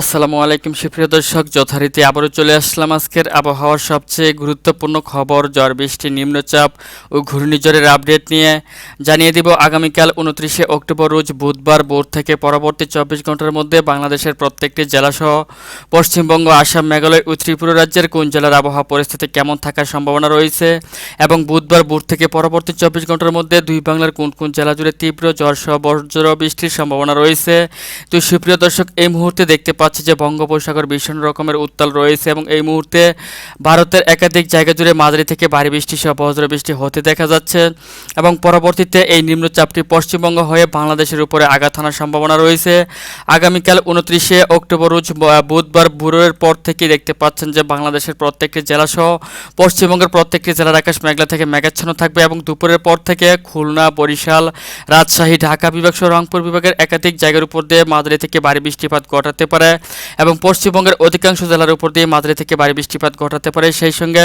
আসসালামু আলাইকুম, সুপ্রিয় দর্শক। যথারীতি আবারও চলে আসলাম আজকের আবহাওয়ার সবচেয়ে গুরুত্বপূর্ণ খবর, ঝড় বৃষ্টি, নিম্নচাপ ও ঘূর্ণিঝড়ের আপডেট নিয়ে। জানিয়ে দিব, আগামীকাল উনত্রিশে অক্টোবর রোজ বুধবার ভোর থেকে পরবর্তী চব্বিশ ঘণ্টার মধ্যে বাংলাদেশের প্রত্যেকটি জেলাসহ পশ্চিমবঙ্গ, আসাম, মেঘালয় ও ত্রিপুরা রাজ্যের কোন জেলার আবহাওয়া পরিস্থিতি কেমন থাকার সম্ভাবনা রয়েছে এবং বুধবার ভোর থেকে পরবর্তী চব্বিশ ঘণ্টার মধ্যে দুই বাংলার কোন কোন জেলা জুড়ে তীব্র জ্বর সহ বজ্র বৃষ্টির সম্ভাবনা রয়েছে। তো সুপ্রিয় দর্শক, এই মুহূর্তে দেখতে পাচ্ছি যে বঙ্গোপসাগর ভীষণ রকমের উত্তাল রয়েছে এবং এই মুহূর্তে ভারতের একাধিক জায়গা জুড়ে মাঝারি থেকে ভারী বৃষ্টি সহ বজ্র বৃষ্টি হতে দেখা যাচ্ছে এবং পরবর্তীতে এই নিম্নচাপটি পশ্চিমবঙ্গ হয়ে বাংলাদেশের উপরে আঘাত হানার সম্ভাবনা রয়েছে। আগামীকাল উনত্রিশে অক্টোবর রোজ বুধবার ভোরের পর থেকে দেখতে পাচ্ছেন যে বাংলাদেশের প্রত্যেকটি জেলাসহ পশ্চিমবঙ্গের প্রত্যেকটি জেলার আকাশ মেঘলা থেকে মেঘাচ্ছন্ন থাকবে এবং দুপুরের পর থেকে খুলনা, বরিশাল, রাজশাহী, ঢাকা বিভাগ সহ রংপুর বিভাগের একাধিক জায়গার উপর দিয়ে মাঝারি থেকে ভারী বৃষ্টিপাত ঘটাতে পারে। এবং পশ্চিমবঙ্গের অধিকাংশ জেলার উপর দিয়ে মাঝারি থেকে ভারী বৃষ্টিপাত ঘটাতে পারে। সেই সঙ্গে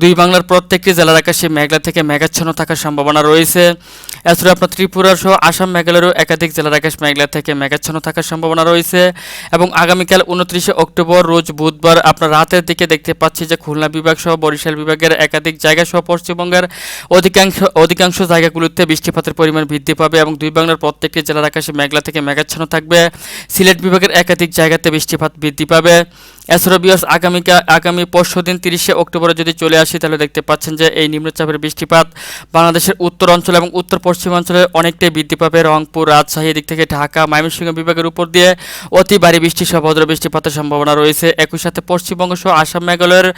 দুই বাংলার প্রত্যেকটি জেলার আকাশে মেঘলা থেকে মেঘাচ্ছন্ন থাকার সম্ভাবনা রয়েছে। এছাড়া আপনার ত্রিপুরা সহ আসাম, মেঘালয়েরও একাধিক জেলার আকাশ মেঘলা থেকে মেঘাচ্ছন্ন থাকার সম্ভাবনা রয়েছে। এবং আগামীকাল উনত্রিশে অক্টোবর, রোজ বুধবার আপনার রাতের দিকে দেখতে পাচ্ছি যে খুলনা বিভাগ সহ বরিশাল বিভাগের একাধিক জায়গা সহ পশ্চিমবঙ্গের অধিকাংশ অধিকাংশ জায়গাগুলোতে বৃষ্টিপাতের পরিমাণ বৃদ্ধি পাবে এবং দুই বাংলার প্রত্যেকটি জেলার আকাশে মেঘলা থেকে মেঘাচ্ছন্ন থাকবে। সিলেট বিভাগের একাধিক জায়গাতে বৃষ্টিপাত বৃদ্ধি পাবে। বিয়াস আগামীকা, আগামী পরশু দিন তিরিশে অক্টোবরে যদি চলে আসি, তাহলে দেখতে পাচ্ছেন যে এই নিম্নচাপের বৃষ্টিপাত বাংলাদেশের উত্তর অঞ্চল এবং উত্তর পশ্চিমাঞ্চলে অনেকটাই বৃদ্ধি পাবে। রংপুর, রাজশাহী দিক থেকে ঢাকা, ময়মনসিংহ বিভাগের উপর দিয়ে অতি ভারী বৃষ্টি সহ ভদ্র বৃষ্টিপাতের সম্ভাবনা রয়েছে। একই সাথে পশ্চিমবঙ্গ সহ আসাম, মেঘালয়ের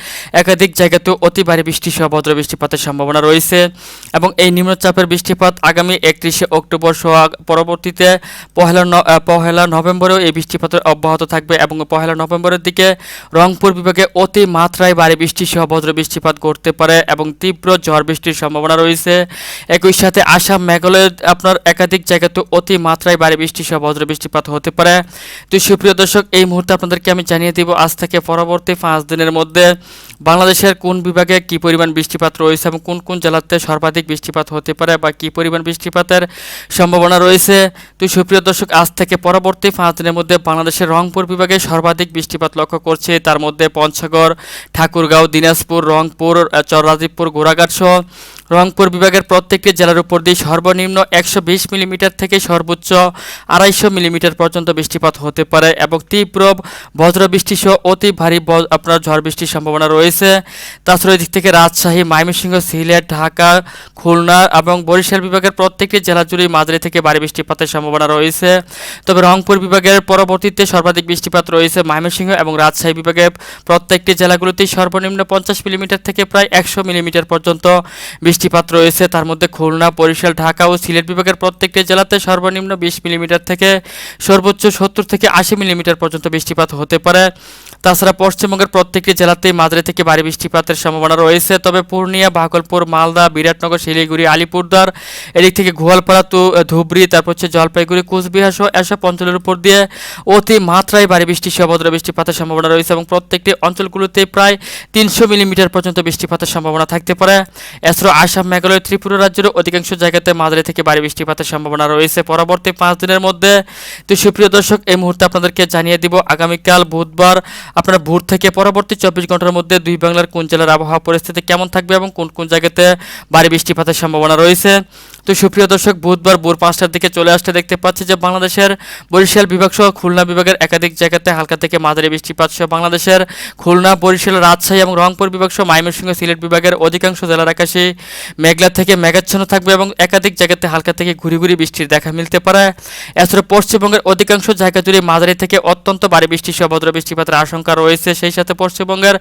একাধিক জায়গাতেও অতি ভারী বৃষ্টি সহ ভদ্র বৃষ্টিপাতের সম্ভাবনা রয়েছে এবং এই নিম্নচাপের বৃষ্টিপাত আগামী একত্রিশে অক্টোবর সহ পরবর্তীতে পহেলা পহেলা নভেম্বরেও এই বৃষ্টিপাতের অব্যাহত থাকবে এবং পহেলা নভেম্বরের দিকে রংপুর বিভাগে অতি মাত্রায় ভারী বৃষ্টি সহ বজ্র বৃষ্টিপাত করতে পারে এবং তীব্র ঝড় বৃষ্টির সম্ভাবনা রয়েছে। একই সাথে আসাম মেঘালয়ের আপনার একাধিক জায়গাতে অতি মাত্রায় ভারী বৃষ্টি সহ বজ্র বৃষ্টিপাত হতে পারে। তো সুপ্রিয় দর্শক, এই মুহূর্তে আপনাদেরকে আমি জানিয়ে দিব, আজ থেকে পরবর্তী পাঁচ দিনের মধ্যে বাংলাদেশের কোন বিভাগে কি পরিমাণ বৃষ্টিপাত রয়েছে এবং কোন কোন জেলাতে সর্বাধিক বৃষ্টিপাত হতে পারে বা কি পরিমাণ বৃষ্টিপাতের সম্ভাবনা রয়েছে? তো সুপ্রিয় দর্শক, আজ থেকে পরবর্তী পাঁচ দিনের মধ্যে বাংলাদেশের রংপুর বিভাগে সর্বাধিক বৃষ্টিপাত লক্ষ্য করছে। তার মধ্যে পঞ্চগড়, ঠাকুরগাঁও, দিনাজপুর, রংপুর চররাজীবপুর গোড়াঘাট সহ রংপুর বিভাগের প্রত্যেকটি জেলার উপর দিয়ে সর্বনিম্ন একশো বিশ মিলিমিটার থেকে সর্বোচ্চ আড়াইশো মিলিমিটার পর্যন্ত বৃষ্টিপাত হতে পারে এবং তীব্র বজ্রবৃষ্টি সহ অতি ভারী আপনার ঝড় বৃষ্টির সম্ভাবনা রয়েছে। তাছাড়া দিক থেকে রাজশাহী, ময়মনসিংহ, সিলেট, ঢাকা, খুলনা এবং বরিশাল বিভাগের প্রত্যেকটি জেলা জুড়েই মাঝারি থেকে ভারী বৃষ্টিপাতের সম্ভাবনা রয়েছে। তবে রংপুর বিভাগের পরবর্তীতে সর্বাধিক বৃষ্টিপাত রয়েছে ময়মনসিংহ এবং রাজশাহী বিভাগের প্রত্যেকটি জেলাগুলোতেই সর্বনিম্ন পঞ্চাশ মিলিমিটার থেকে প্রায় একশো মিলিমিটার পর্যন্ত বৃষ্টিপাত রয়েছে। তার মধ্যে খুলনা, বরিশাল, ঢাকা ও সিলেট বিভাগের প্রত্যেকটি জেলাতে সর্বনিম্ন বিশ মিলিমিটার থেকে সর্বোচ্চ সত্তর থেকে আশি মিলিমিটার পর্যন্ত বৃষ্টিপাত হতে পারে। তাছাড়া পশ্চিমবঙ্গের প্রত্যেকটি জেলাতেই মাঝারি থেকে ভারী বৃষ্টিপাতের সম্ভাবনা রয়েছে। তবে পূর্ণিয়া, ভাগলপুর, মালদা, বিরাটনগর, শিলিগুড়ি, আলিপুরদুয়ার, এদিক থেকে গোয়ালপাড়া, তো ধুবড়ি, তারপর হচ্ছে জলপাইগুড়ি, কুচবিহার সহ এসব অঞ্চলের উপর দিয়ে অতি মাত্রায় ভারী বৃষ্টি সহ ভদ্র বৃষ্টিপাতের সম্ভাবনা রয়েছে এবং প্রত্যেকটি অঞ্চলগুলোতে প্রায় তিনশো মিলিমিটার পর্যন্ত বৃষ্টিপাতের সম্ভাবনা থাকতে পারে। এছাড়াও আসাম, মেঘালয়, ত্রিপুরা রাজ্যের অধিকাংশ জায়গাতে মাঝারি থেকে ভারী বৃষ্টিপাতের সম্ভাবনা রয়েছে। পরবর্তী পাঁচ দিনের মধ্যে তো সুপ্রিয় দর্শক, এই মুহূর্তে আপনাদেরকে জানিয়ে দিব, আগামীকাল বুধবার আপনারা ভোর থেকে পরবর্তী চব্বিশ ঘণ্টার মধ্যে দুই বাংলার কোন জেলার আবহাওয়া পরিস্থিতি কেমন থাকবে এবং কোন কোন জায়গাতে ভারী বৃষ্টিপাতের সম্ভাবনা রয়েছে? তো সুপ্রিয় দর্শক, বুধবার ভোর পাঁচটার দিকে চলে আসতে দেখতে পাচ্ছি যে বাংলাদেশের বরিশাল বিভাগ সহ খুলনা বিভাগের একাধিক জায়গাতে হালকা থেকে মাঝারি বৃষ্টিপাত সহ বাংলাদেশের খুলনা, বরিশাল, রাজশাহী এবং রংপুর বিভাগ সহ ময়মনসিংহ সিলেট বিভাগের অধিকাংশ জেলার আকাশে মেঘলা থেকে মেঘাচ্ছন্ন থাকবে এবং একাধিক জায়গাতে হালকা থেকে ঘুরি ঘুরি বৃষ্টির দেখা মিলতে পারে। এছাড়া পশ্চিমবঙ্গের অধিকাংশ জায়গা জুড়ে মাঝারি থেকে অত্যন্ত ভারী বৃষ্টি সহ ভদ্র বৃষ্টিপাতের আশঙ্কা রয়েছে। সেই সাথে পশ্চিমবঙ্গের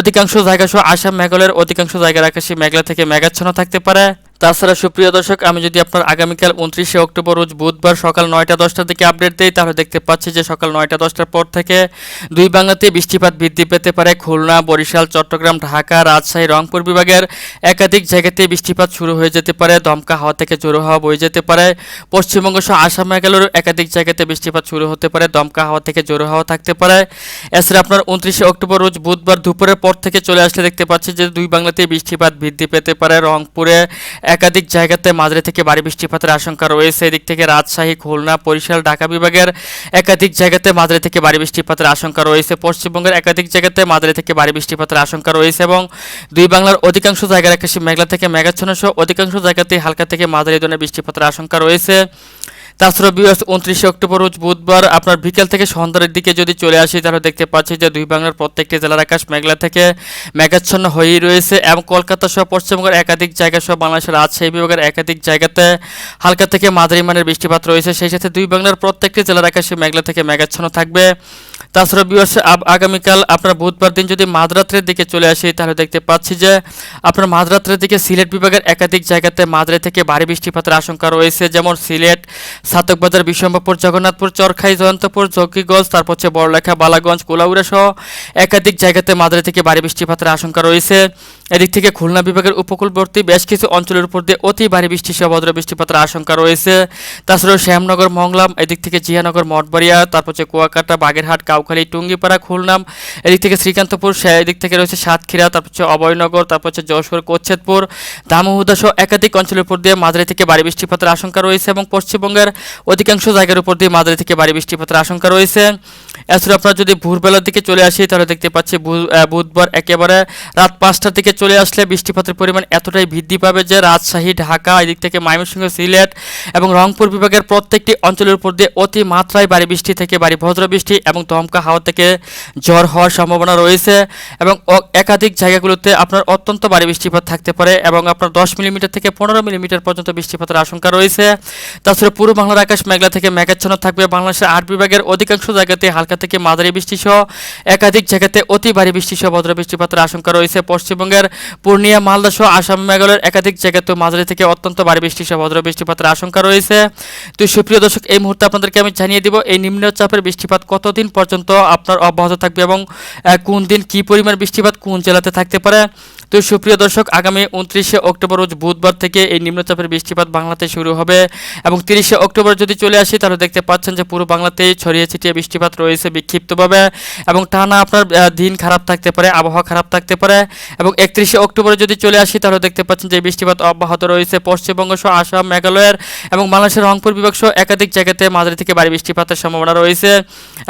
অধিকাংশ জায়গা সহ আসাম, মেঘালয়ের অধিকাংশ জায়গার আকাশে মেঘলা থেকে মেঘাচ্ছন্ন থাকতে পারে। তাছাড়া সুপ্রিয় দর্শক, আমি যদি আপনার আগামীকাল উনত্রিশে অক্টোবর রোজ বুধবার সকাল নয়টা দশটার দিকে আপডেট দিই, তাহলে দেখতে পাচ্ছি যে সকাল নয়টা দশটার পর থেকে দুই বাংলাতে বৃষ্টিপাত বৃদ্ধি পেতে পারে খুলনা, বরিশাল, চট্টগ্রাম, ঢাকা, রাজশাহী, রংপুর বিভাগের একাধিক জায়গাতে বৃষ্টিপাত শুরু হয়ে যেতে পারে, দমকা হাওয়া থেকে জোরো হাওয়া বয়ে যেতে পারে। পশ্চিমবঙ্গ সহ আসাম মেঘালয়ের একাধিক জায়গাতে বৃষ্টিপাত শুরু হতে পারে, দমকা হাওয়া থেকে জোরো হাওয়া থাকতে পারে। এছাড়া আপনার উনত্রিশে অক্টোবর রোজ বুধবার দুপুরের পর থেকে চলে আসলে দেখতে পাচ্ছি যে দুই বাংলাতে বৃষ্টিপাত বৃদ্ধি পেতে পারে, রংপুরে একাধিক জায়গাতে মাঝারি থেকে ভারী বৃষ্টিপাতের আশঙ্কা রয়েছে। এদিক থেকে রাজশাহী, খুলনা, বরিশাল, ঢাকা বিভাগের একাধিক জায়গাতে মাঝারি থেকে ভারী বৃষ্টিপাতের আশঙ্কা রয়েছে। পশ্চিমবঙ্গের একাধিক জায়গাতে মাঝারি থেকে ভারী বৃষ্টিপাতের আশঙ্কা রয়েছে এবং দুই বাংলার অধিকাংশ জায়গার আকাশে মেঘলা থেকে মেঘাচ্ছন্ন, সহ অধিকাংশ জায়গাতেই হালকা থেকে মাঝারি ধরনের বৃষ্টিপাতের আশঙ্কা রয়েছে। তাছাড়া বিএস উনত্রিশে অক্টোবর রোজ বুধবার আপনার বিকেল থেকে সন্ধ্যার দিকে যদি চলে আসি, তাহলে দেখতে পাচ্ছি যে দুই বাংলার প্রত্যেকটি জেলার আকাশ মেঘলা থেকে মেঘাচ্ছন্ন হয়েই রয়েছে এবং কলকাতা সহ পশ্চিমবঙ্গের একাধিক জায়গা সহ বাংলাদেশের রাজশাহী বিভাগের একাধিক জায়গাতে হালকা থেকে মাঝারি মানের বৃষ্টিপাত রয়েছে। সেই সাথে দুই বাংলার প্রত্যেকটি জেলার আকাশে মেঘলা থেকে মেঘাচ্ছন্ন থাকবে। তাছাড়া বিবাসে আগামীকাল আপনার বুধবার দিন যদি মাঝরাত্রের দিকে চলে আসি, তাহলে দেখতে পাচ্ছি যে আপনার মাঝরাত্রের দিকে সিলেট বিভাগের একাধিক জায়গাতে মাঝরাত থেকে ভারী বৃষ্টিপাতের আশঙ্কা রয়েছে, যেমন সিলেট, সাতকবাজার বিশ্বম্বরপুর জগন্নাথপুর, চরখাই, জয়ন্তপুর, জকিগঞ্জ, তারপর হচ্ছে বড়লেখা, বালাগঞ্জ কোলাউড়া সহ একাধিক জায়গাতে মাঝারি থেকে ভারী বৃষ্টিপাতের আশঙ্কা রয়েছে। এদিক থেকে খুলনা বিভাগের উপকূলবর্তী বেশ কিছু অঞ্চলের উপর দিয়ে অতি ভারী বৃষ্টি সহ ভদ্র বৃষ্টিপাতের আশঙ্কা রয়েছে। তাছাড়াও শ্যামনগর, মংলাম, এদিক থেকে জিয়ানগর, মঠবাড়িয়া, তারপর হচ্ছে কুয়াকাটা, বাগেরহাট, কাউখালী, টুঙ্গিপাড়া, খুলনাম, এদিক থেকে শ্রীকান্তপুর এদিক থেকে রয়েছে সাতক্ষীরা, তারপর হচ্ছে অভয়নগর, তারপর হচ্ছে যশোর কোচ্ছেদপুর দামোহুদা সহ একাধিক অঞ্চলের উপর দিয়ে মাঝারি থেকে ভারী বৃষ্টিপাতের আশঙ্কা রয়েছে এবং পশ্চিমবঙ্গের অধিকাংশ জায়গার উপর দিয়ে মাঝারি থেকে ভারী বৃষ্টিপাতের আশঙ্কা রয়েছে। এছাড়া আপনারা যদি ভোরবেলার দিকে চলে আসি, তাহলে দেখতে পাচ্ছি বুধবার একেবারে রাত পাঁচটার দিকে চলে আসলে বৃষ্টিপাতের পরিমাণ এতটাই বৃদ্ধি পাবে যে রাজশাহী, ঢাকা, এদিক থেকে ময়মনসিংহ, সিলেট এবং রংপুর বিভাগের প্রত্যেকটি অঞ্চলের উপর দিয়ে অতি মাত্রায় ভারী বৃষ্টি থেকে ভারী ভদ্র বৃষ্টি এবং দমকা হাওয়া থেকে ঝড় হওয়ার সম্ভাবনা রয়েছে এবং একাধিক জায়গাগুলোতে আপনার অত্যন্ত ভারী বৃষ্টিপাত থাকতে পারে এবং আপনার দশ মিলিমিটার থেকে পনেরো মিলিমিটার পর্যন্ত বৃষ্টিপাতের আশঙ্কা রয়েছে। তাছাড়া পূর্ব বাংলার আকাশ মেঘলা থেকে মেঘাচ্ছন্ন থাকবে। বাংলাদেশের আট বিভাগের অধিকাংশ জায়গাতে হালকা থেকে মাঝারি বৃষ্টি সহ একাধিক জায়গাতে অতি ভারী বৃষ্টি সহ ভদ্র বৃষ্টিপাতের আশঙ্কা রয়েছে। পশ্চিমবঙ্গের পূর্ণিয়া, মালদা সহ আসাম, মেঘালয়ের একাধিক জায়গাতে মাঝারি থেকে অত্যন্ত ভারী বৃষ্টি সহ ভদ্র বৃষ্টিপাতের আশঙ্কা রয়েছে। তো সুপ্রিয় দর্শক, এই মুহূর্তে আপনাদেরকে আমি জানিয়ে দিব, এই নিম্নচাপের বৃষ্টিপাত কতদিন পর্যন্ত আপনার অব্যাহত থাকবে এবং কোন দিন কী পরিমাণ বৃষ্টিপাত কোন জেলাতে থাকতে পারে? তো সুপ্রিয় দর্শক, আগামী উনত্রিশে অক্টোবর রোজ বুধবার থেকে এই নিম্নচাপের বৃষ্টিপাত বাংলাতে শুরু হবে এবং তিরিশে অক্টোবর যদি চলে আসি, তাহলে দেখতে পাচ্ছেন যে পুরো বাংলাতেই ছড়িয়ে ছিটিয়ে বৃষ্টিপাত রয়েছে বিক্ষিপ্তভাবে এবং টানা আপনার দিন খারাপ থাকতে পারে, আবহাওয়া খারাপ থাকতে পারে এবং একত্রিশে অক্টোবরে যদি চলে আসি, তাহলে দেখতে পাচ্ছেন যে বৃষ্টিপাত অব্যাহত রয়েছে পশ্চিমবঙ্গ সহ আসাম, মেঘালয়ের এবং বাংলাদেশের রংপুর বিভাগ সহ একাধিক জায়গাতে মাঝারি থেকে ভারী বৃষ্টিপাতের সম্ভাবনা রয়েছে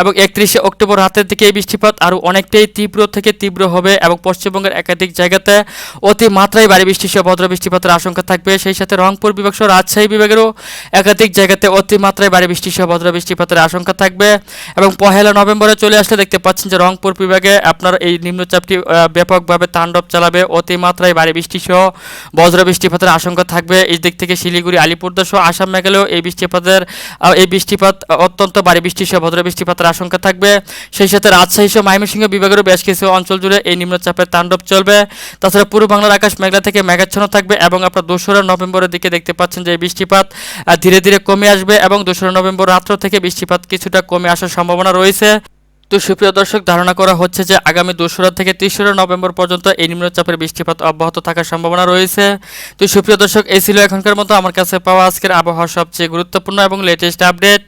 এবং একত্রিশে অক্টোবর রাতের দিকে এই বৃষ্টিপাত আরও অনেকটাই তীব্র থেকে তীব্র হবে এবং পশ্চিমবঙ্গের একাধিক জায়গাতে অতি মাত্রায় ভারী বৃষ্টি সহ ভদ্র বৃষ্টিপাতের আশঙ্কা থাকবে। সেই সাথে রংপুর বিভাগ সহ রাজশাহী বিভাগেরও একাধিক জায়গাতে অতি মাত্রায় ভারী বৃষ্টি সহ ভদ্র বৃষ্টিপাতের আশঙ্কা থাকবে। এবং পহেলা নভেম্বরে চলে আসলে দেখতে পাচ্ছেন যে রংপুর বিভাগে আপনার এই নিম্নচাপটি ব্যাপকভাবে তাণ্ডব চালাবে। অতি মাত্রায় ভারী বৃষ্টি সহ বজ্র বৃষ্টিপাতের আশঙ্কা থাকবে। এই দিক থেকে শিলিগুড়ি, আলিপুরদুয়ার সহ আসাম মেঘালয় এই বৃষ্টিপাতের এই বৃষ্টিপাত অত্যন্ত ভারী বৃষ্টি সহ ভদ্র বৃষ্টিপাতের আশঙ্কা থাকবে। সেই সাথে রাজশাহী সহ ময়মনসিংহ বিভাগেরও বেশ কিছু অঞ্চল জুড়ে এই নিম্নচাপের তাণ্ডব চলবে। তাছাড়া পূর্ব বাংলার আকাশ মেঘলা থেকে মেঘাচ্ছন্ন থাকবে এবং আপনার দোসরা নভেম্বরের দিকে দেখতে পাচ্ছেন যে বৃষ্টিপাত ধীরে ধীরে কমে আসবে এবং দোসরা নভেম্বর রাত্র থেকে বৃষ্টিপাত কিছুটা কমে আসার সম্ভাবনা রয়েছে। তো সুপ্রিয় দর্শক, ধারণা করা হচ্ছে যে আগামী দোসরা থেকে তেসরা নভেম্বর পর্যন্ত এই নিম্নচাপের বৃষ্টিপাত অব্যাহত থাকার সম্ভাবনা রয়েছে। তো সুপ্রিয় দর্শক, এই ছিল এখনকার মতো। আমার কাছে পাওয়া আজকের আবহাওয়া সবচেয়ে গুরুত্বপূর্ণ এবং লেটেস্ট আপডেট